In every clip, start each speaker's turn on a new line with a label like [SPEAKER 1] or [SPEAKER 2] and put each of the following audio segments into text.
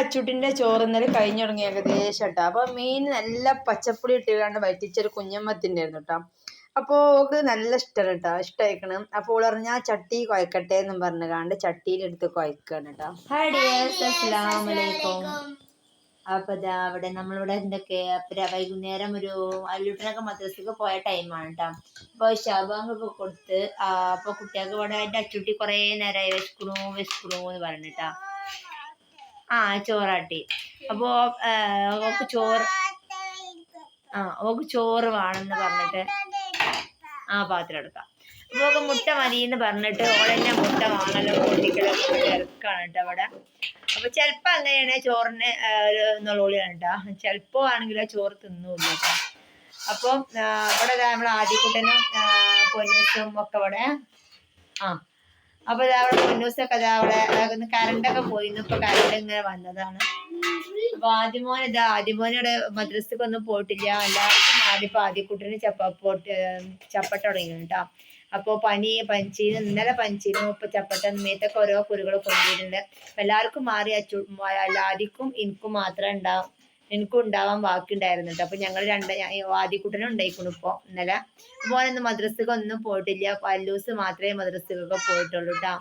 [SPEAKER 1] അച്ചുട്ടിന്റെ ചോറ് ഇന്നലെ കഴിഞ്ഞു തുടങ്ങി ഏകദേശം കേട്ടോ. അപ്പോൾ മീൻ നല്ല പച്ചപ്പുളി ഇട്ടുകൊണ്ട് വറ്റിച്ചൊരു കുഞ്ഞമ്മത്തിന്റെ ആയിരുന്നു കേട്ടോ. അപ്പോൾ ഓക്ക് നല്ല ഇഷ്ടമാണ് കേട്ടോ. ഇഷ്ടമായിക്കണം അപ്പോൾ ഓൾ പറഞ്ഞാൽ ആ ചട്ടി കുഴക്കട്ടെ എന്നും പറഞ്ഞു കാണ്ട് ചട്ടിയിലെടുത്ത് കുഴക്കുകയാണ് കേട്ടോ. ഹായ് ഡിയേഴ്സ് അസ്സലാമു അലൈക്കും അപ്പൊ ഇതാ അവിടെ നമ്മളിവിടെ എന്തൊക്കെ അപ്പര വൈകുന്നേരം ഒരു അല്ലൂട്ടനൊക്കെ മദ്രസക്ക് പോയ ടൈമാണ് കേട്ടോ. അപ്പോൾ ശബാങ്കൊക്കെ കൊടുത്ത് അപ്പോൾ അപ്പൊ കുട്ടികൾക്ക് ഇവിടെ എന്റെ അച്ചുട്ടി കുറേ നേരമായി വിശക്കണു വിശക്കണു എന്ന് പറഞ്ഞിട്ടാ. ആ ചോറാട്ടി. അപ്പോ ഓക്ക് ചോറ് ആ ഓക്ക് ചോറ് വേണമെന്ന് പറഞ്ഞിട്ട് ആ പാത്രം എടുക്കാം അപ്പൊ ഓക്ക് മുട്ട മതി എന്ന് പറഞ്ഞിട്ട് ഓളെന്നെ മുട്ട വാങ്ങലോ പൊട്ടിക്കലൊക്കെ ഇറക്കാണ് കേട്ടോ അവിടെ അപ്പൊ ചെലപ്പോ അങ്ങനെയാണ് ചോറിന് ഒരു നുളോളിയാണ് കേട്ടോ. ചെലപ്പോ ആണെങ്കിൽ ചോറ് തിന്നൂല്ല ഇവിടെ ദാ നമ്മളെ ആദ്യക്കുട്ടനും ആ, പൊന്നൂസും ഒക്കെ ഇവിടെ. ആ അപ്പൊ അവിടെ മുന്നൂസൊക്കെ ഇതാ അവിടെ കറണ്ടൊക്കെ പോയിരുന്നു ഇപ്പൊ കറണ്ട് ഇങ്ങനെ വന്നതാണ്. അപ്പൊ ആദ്യമോൻ ഇതാ ആദ്യമോനോട് മദ്രസക്ക് ഒന്നും പോയിട്ടില്ല. എല്ലാവർക്കും ആദ്യം ആദ്യക്കുട്ടിന് ചപ്പ പോട്ട് ചപ്പട്ട തുടങ്ങി കേട്ടോ അപ്പോൾ പനി പഞ്ചീന് ഇന്നലെ പനിച്ചിരുന്നു ഇപ്പൊ ചപ്പട്ട മേത്തൊക്കെ ഓരോ കുരുകൾ കൊണ്ടിട്ടുണ്ട് എല്ലാവർക്കും മാറി അച്ചു ആദിക്കും എനിക്കും മാത്രമേ ഉണ്ടാവും. എനിക്കും ഉണ്ടാവാൻ ബാക്കി ഉണ്ടായിരുന്നു കേട്ടോ അപ്പൊ ഞങ്ങൾ രണ്ട് ആദ്യക്കുട്ടനും ഉണ്ടായിക്കണു ഇപ്പൊ ഇന്നലെ. മോനൊന്നും മദ്രസക്ക് ഒന്നും പോയിട്ടില്ല. പല്ലൂസ് മാത്രമേ മദ്രസക്കൊക്കെ പോയിട്ടുള്ളൂ കേട്ടോ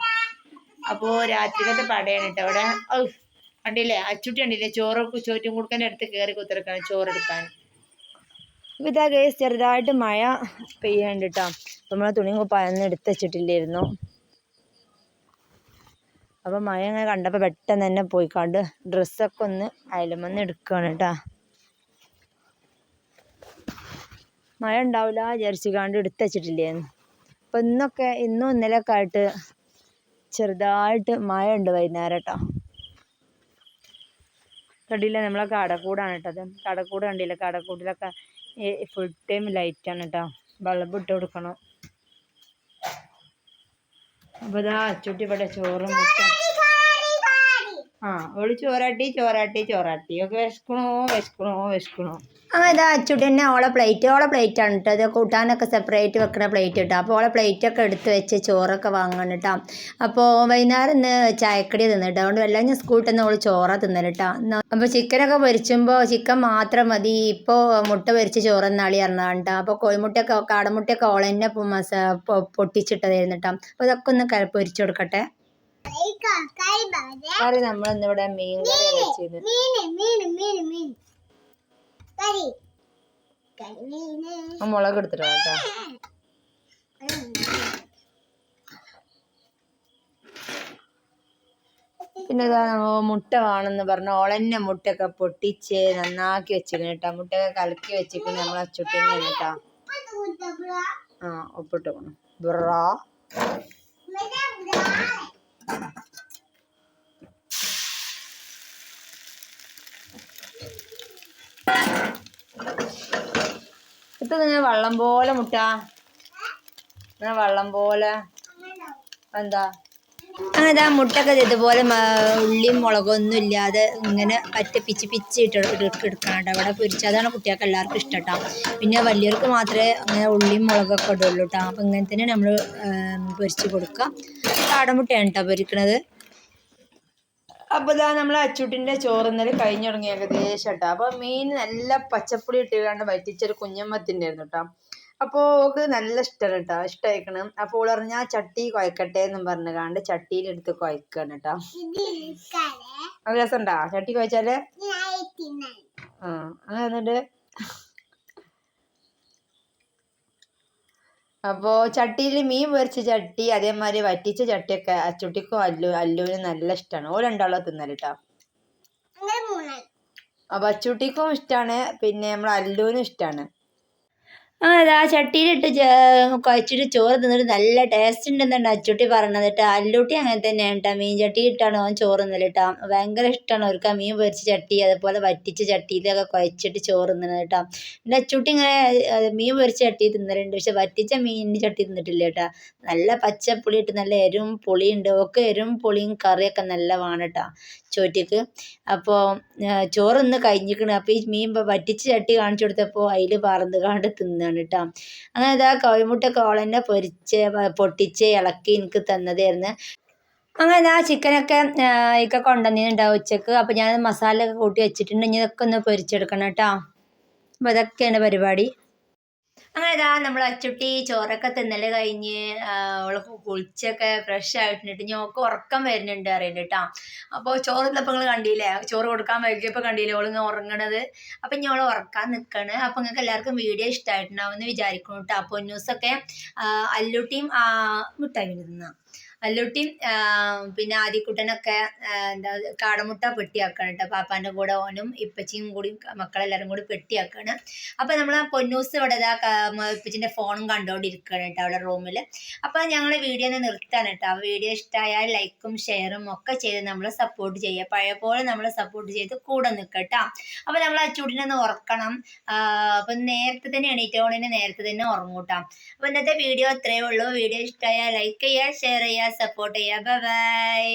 [SPEAKER 1] അപ്പോ രാത്രിക്കത്തെ പടയാണ് കേട്ടോ അവിടെ കണ്ടില്ലേ? അച്ചുട്ടി കണ്ടില്ലേ? ചോറ് ചോറ്റും കുടുക്കന്റെ അടുത്ത് കയറി കുത്തിറക്കാണ് ചോറ് എടുക്കാൻ. ഇപ്പം ഇതാ കേസ് ചെറുതായിട്ട് മഴ പെയ്യാണ്ട് കേട്ടോ നമ്മളെ തുണിയും കുപ്പായൊന്നും എടുത്ത് വെച്ചിട്ടില്ലായിരുന്നു. അപ്പം മഴ അങ്ങനെ കണ്ടപ്പോൾ പെട്ടെന്ന് തന്നെ പോയി കണ്ട് ഡ്രസ്സൊക്കെ ഒന്ന് അയലുമെന്ന് എടുക്കുകയാണ് കേട്ടോ മഴ ഉണ്ടാവില്ല വിചാരിച്ച് കണ്ട് എടുത്ത് ഇന്നൊക്കെ ഇന്നും ഇന്നലെയൊക്കെ ആയിട്ട് ചെറുതായിട്ട് മഴ ഉണ്ട് വൈകുന്നേരം കേട്ടോ കണ്ടില്ല നമ്മളെ കടക്കൂടാണ് കേട്ടോ അത്. കടക്കൂട് കണ്ടില്ല? കടക്കൂട്ടിലൊക്കെ ഫുൾ ടൈം ലൈറ്റാണ് കേട്ടോ ബൾബ് ഇട്ട് കൊടുക്കണം. അപ്പോൾ ഇതാ അച്ചുട്ടി ഇവിടെ ചോറും മുട്ട ആ ഓൾ ചോറാട്ടി ചോറാട്ടി ചോറാട്ടി ഒക്കെ വിശക്കണോ വിശക്കണോ വിശക്കണോ? ആ ഇതാ അച്ചുട്ടി തന്നെ ഓളെ പ്ലേറ്റ് ഓളെ പ്ലേറ്റ് ആണ് കേട്ടോ അത് കൂട്ടാനൊക്കെ സെപ്പറേറ്റ് വെക്കണ പ്ലേറ്റ് കേട്ടോ അപ്പോൾ ഓളെ പ്ലേറ്റ് ഒക്കെ എടുത്ത് വെച്ച് ചോറൊക്കെ വാങ്ങണം കേട്ടോ അപ്പോൾ വൈകുന്നേരം ഇന്ന് ചായക്കടി തിന്നിട്ടോ അതുകൊണ്ട് എല്ലാം ഞാൻ സ്കൂളിൽ തന്നെ ഓൾ ചോറ തിന്നൽ കേട്ടോ അപ്പോൾ ചിക്കനൊക്കെ പൊരിച്ചുമ്പോൾ ചിക്കൻ മാത്രം മതി. ഇപ്പോൾ മുട്ട പൊരിച്ച് ചോറെന്നാളി പറഞ്ഞാണ് കേട്ടോ അപ്പോൾ കോഴിമുട്ടയൊക്കെ കാടമുട്ടയൊക്കെ ഓളെന്നെ പൊട്ടിച്ചിട്ടതായിരുന്നു കേട്ടോ അപ്പോൾ ഇതൊക്കെ ഒന്ന് പൊരിച്ചു കൊടുക്കട്ടെ. കറി നമ്മൾ ഇന്നിവിടെ മീൻ കറി. വെച്ചത് മുളക് എടുത്തിട്ടോ കേട്ടോ. പിന്നെ മുട്ട വേണമെന്ന് പറഞ്ഞ ഓളന്നെ മുട്ടയൊക്കെ പൊട്ടിച്ച് നന്നാക്കി വെച്ചിരിക്കണം കേട്ടോ. മുട്ടയൊക്കെ കലക്കി വെച്ചിരിക്കണം നമ്മൾ അച്ചുട്ടിന്നെ കേട്ടോ. ആ ഉപ്പിട്ട് പോണം ബുറാ ഇത് ഇങ്ങനെ വെള്ളം പോലെ മുട്ട? ഇങ്ങനെ വെള്ളം പോലെ. എന്താ? അങ്ങനെ മുട്ടൊക്കെ ഇതുപോലെ ഉള്ളിയും മുളകൊന്നും ഇല്ലാതെ ഇങ്ങനെ പറ്റ പിച്ച് പിച്ച് ഇട്ട് എടു- എടുക്കണം അവിടെ പൊരിച്ച്. അതാണ് കുട്ടികൾക്ക് എല്ലാവർക്കും ഇഷ്ടം കേട്ടോ പിന്നെ വലിയവർക്ക് മാത്രമേ അങ്ങനെ ഉള്ളിയും മുളകൊക്കെ ഇടുള്ളൂ കേട്ടോ അപ്പം ഇങ്ങനെ തന്നെ നമ്മൾ പൊരിച്ച് കൊടുക്കുക. കാടമുട്ടയാണ് കേട്ടോ പൊരിക്കണത്. അപ്പോൾ ഇതാ നമ്മൾ അച്ചുട്ടിന്റെ ചോറ് ഇന്നലെ കഴിഞ്ഞു തുടങ്ങി ഏകദേശം കേട്ടോ അപ്പോൾ മീൻ നല്ല പച്ചപ്പുളി ഇട്ടുകൊണ്ട് വറ്റിച്ചൊരു കുഞ്ഞമ്മത്തിന്റെ ആയിരുന്നു കേട്ടോ അപ്പോൾ ഓക്ക് നല്ല ഇഷ്ടമാണ് കേട്ടോ ഇഷ്ടമായിക്കണം അപ്പോൾ ഓൾ പറഞ്ഞാൽ ചട്ടി കുഴക്കട്ടെ എന്നും പറഞ്ഞു കാണ്ട് ചട്ടിയിലെടുത്ത് കുഴക്കുകയാണ് കേട്ടോ അത് രസമുണ്ടാ ചട്ടി കുഴച്ചാൽ? ആ. അങ്ങനെ എന്നിട്ട് അപ്പോൾ ചട്ടിയിൽ മീൻ പൊരിച്ച ചട്ടി അതേമാതിരി വറ്റിച്ച ചട്ടിയൊക്കെ അച്ചുട്ടിക്കും അല്ലു അല്ലുവിനും നല്ല ഇഷ്ടമാണ് ഓ രണ്ടാളോ തിന്നൽ കേട്ടോ അപ്പോൾ അച്ചുട്ടിക്കും ഇഷ്ടമാണ് പിന്നെ നമ്മൾ അല്ലുവിനും ഇഷ്ടമാണ് അങ്ങനെ ആ ചട്ടിയിലിട്ട് കുഴച്ചിട്ട് ചോറ് തിന്നിട്ട് നല്ല ടേസ്റ്റ് ഉണ്ടെന്നുണ്ട് അച്ചുട്ടി പറഞ്ഞത് കേട്ടോ. അല്ലൂട്ടി അങ്ങനെ തന്നെയാണ് കേട്ടോ. മീൻ ചട്ടിയിട്ടാണ് ഓൻ ചോറ് തിന്നൽ കേട്ടോ. ഭയങ്കര ഇഷ്ടമാണ് അവർക്ക് ആ മീൻ പൊരിച്ച ചട്ടി അതുപോലെ വറ്റിച്ച ചട്ടിയിലൊക്കെ കുഴച്ചിട്ട് ചോറ് തിന്നത് കേട്ടോ. എന്റെ അച്ചുട്ടി ഇങ്ങനെ മീൻ പൊരിച്ച ചട്ടി തിന്നലുണ്ട്. പക്ഷെ വറ്റിച്ച മീനിന്റെ ചട്ടി തിന്നിട്ടില്ല കേട്ടോ. നല്ല പച്ചപ്പുളി ഇട്ട് നല്ല എരും പുളിയുണ്ട്. ഒക്കെ എരും പുളിയും കറിയൊക്കെ നല്ല വേണം കേട്ടോ ചോറ്റക്ക് അപ്പോൾ ചോറ് ഒന്ന് കഴിഞ്ഞിക്കണ് അപ്പോൾ ഈ മീൻ വറ്റിച്ച ചട്ടി കാണിച്ചു കൊടുത്തപ്പോൾ അതിൽ പറന്ന് കാണ്ട് തിന്നാണ് കേട്ടോ അങ്ങനെ ഇതാ കോഴിമുട്ട കോളന്നെ പൊരിച്ച് പൊട്ടിച്ച് ഇളക്കി എനിക്ക് തന്നതായിരുന്നു. അങ്ങനെ ആ ചിക്കനൊക്കെ ഒക്കെ കൊണ്ടുവന്നിട്ടുണ്ടാവും ഉച്ചയ്ക്ക്. അപ്പോൾ ഞാൻ മസാല ഒക്കെ കൂട്ടി വെച്ചിട്ടുണ്ട്. ഇനി ഇതൊക്കെ ഒന്ന് പൊരിച്ചെടുക്കണം കേട്ടോ. അപ്പോൾ ഇതൊക്കെയാണ് പരിപാടി. അങ്ങനെ ഇതാ നമ്മൾ അച്ചുട്ടി ചോറൊക്കെ തിന്നൽ കഴിഞ്ഞ് അവൾ കുളിച്ചൊക്കെ ഫ്രഷ് ആയിട്ടുണ്ട്. ഞോക്ക് ഉറക്കം വരുന്നുണ്ട് അറിയുന്നുണ്ട് കേട്ടോ ചോറ് നിങ്ങൾ കണ്ടില്ലേ? ചോറ് കൊടുക്കാൻ വൈകിയപ്പോൾ കണ്ടില്ലേ ഓളിങ്ങനെ ഉറങ്ങണത്? അപ്പം ഇനി ഓൾ ഉറക്കാൻ നിൽക്കണ് അപ്പോൾ നിങ്ങൾക്ക് എല്ലാവർക്കും വീഡിയോ ഇഷ്ടമായിട്ടുണ്ടാവും എന്ന് വിചാരിക്കുന്നു കേട്ടോ അപ്പോൾ ന്യൂസൊക്കെ അല്ലുട്ടിയും മിഠായി തിന്നാം അല്ലുട്ടിയും പിന്നെ ആദ്യക്കുട്ടനൊക്കെ എന്താ കാടമുട്ട പെട്ടിയാക്കാണ് കേട്ടോ. പാപ്പാന്റെ കൂടെ ഓനും ഇപ്പച്ചിയും കൂടി മക്കളെല്ലാരും കൂടി പെട്ടിയാക്കാണ്. അപ്പോൾ നമ്മൾ ആ പൊന്നൂസ് ഇവിടെ ഇതാ ഇപ്പച്ചിന്റെ ഫോണും കണ്ടുകൊണ്ടിരിക്കുകയാണ് കേട്ടോ അവിടെ റൂമിൽ അപ്പോൾ ഞങ്ങൾ വീഡിയോ ഒന്ന് നിർത്താൻ കേട്ടോ. വീഡിയോ ഇഷ്ടമായാൽ ലൈക്കും ഷെയറും ഒക്കെ ചെയ്ത് നമ്മളെ സപ്പോർട്ട് ചെയ്യുക. പഴയ പോലെ നമ്മൾ സപ്പോർട്ട് ചെയ്ത് കൂടെ നിൽക്കട്ടോ അപ്പോൾ നമ്മൾ ചൂടിനൊന്ന് ഉറക്കണം. അപ്പം നേരത്തെ തന്നെ എണീറ്റോണിന് നേരത്തെ തന്നെ ഉറങ്ങൂട്ടാം അപ്പോൾ ഇന്നത്തെ വീഡിയോ അത്രയേ ഉള്ളൂ. വീഡിയോ ഇഷ്ടമായാൽ ലൈക്ക് ചെയ്യുക ഷെയർ ചെയ്യുക. സപ്പോർട്ട് ചെയ്യുക ബൈ